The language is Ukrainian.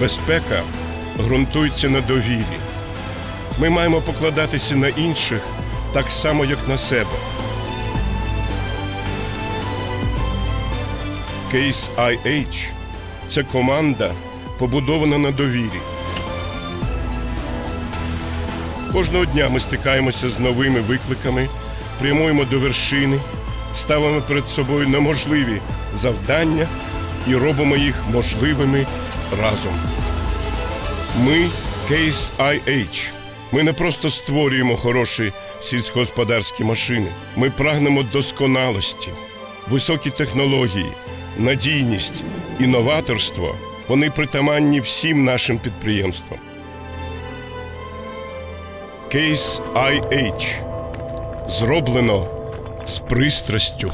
Безпека ґрунтується на довірі. Ми маємо покладатися на інших так само, як на себе. Case IH – це команда, побудована на довірі. Кожного дня ми стикаємося з новими викликами, прямуємо до вершини, ставимо перед собою неможливі завдання і робимо їх можливими разом. Ми Case IH. Ми не просто створюємо хороші сільськогосподарські машини. Ми прагнемо досконалості, високі технології, надійність, інноваторство. Вони притаманні всім нашим підприємствам. Case IH. Зроблено з пристрастю.